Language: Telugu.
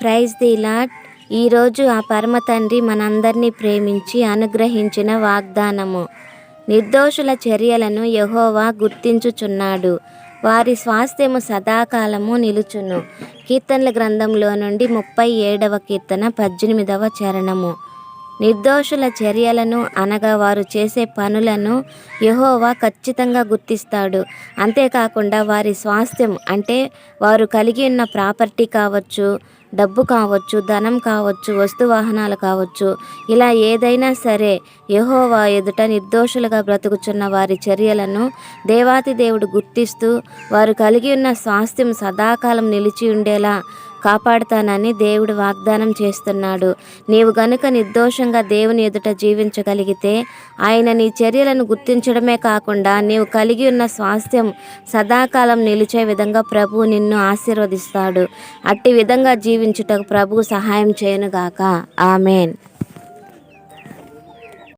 ప్రైజ్ ది లాట్ ఈరోజు ఆ పరమ తండ్రి మనందరినీ ప్రేమించి అనుగ్రహించిన వాగ్దానము. నిర్దోషుల చర్యలను యహోవా గుర్తించుచున్నాడు. వారి స్వాస్థ్యము సదాకాలము నిలుచును. కీర్తనల గ్రంథంలో నుండి ముప్పై ఏడవ కీర్తన పద్దెనిమిదవ చరణము. నిర్దోషుల చర్యలను అనగా వారు చేసే పనులను యహోవా ఖచ్చితంగా గుర్తిస్తాడు. అంతేకాకుండా వారి స్వాస్థ్యం అంటే వారు కలిగి ఉన్న ప్రాపర్టీ కావచ్చు డబ్బు కావచ్చు ధనం కావచ్చు వస్తు వాహనాలు కావచ్చు ఇలా ఏదైనా సరే యహోవా ఎదుట నిర్దోషులుగా బ్రతుకుచున్న వారి చర్యలను దేవాతి దేవుడు గుర్తిస్తూ వారు కలిగి ఉన్న స్వాస్థ్యం సదాకాలం నిలిచి ఉండేలా కాపాడుతానని దేవుడు వాగ్దానం చేస్తున్నాడు. నీవు గనుక నిర్దోషంగా దేవుని ఎదుట జీవించగలిగితే ఆయన నీ చర్యలను గుర్తించడమే కాకుండా నీవు కలిగి ఉన్న స్వాస్థ్యం సదాకాలం నిలిచే విధంగా ప్రభువు నిన్ను ఆశీర్వదిస్తాడు. అట్టి విధంగా జీవించుటకు ప్రభువు సహాయం చేయనుగాక. ఆమెన్.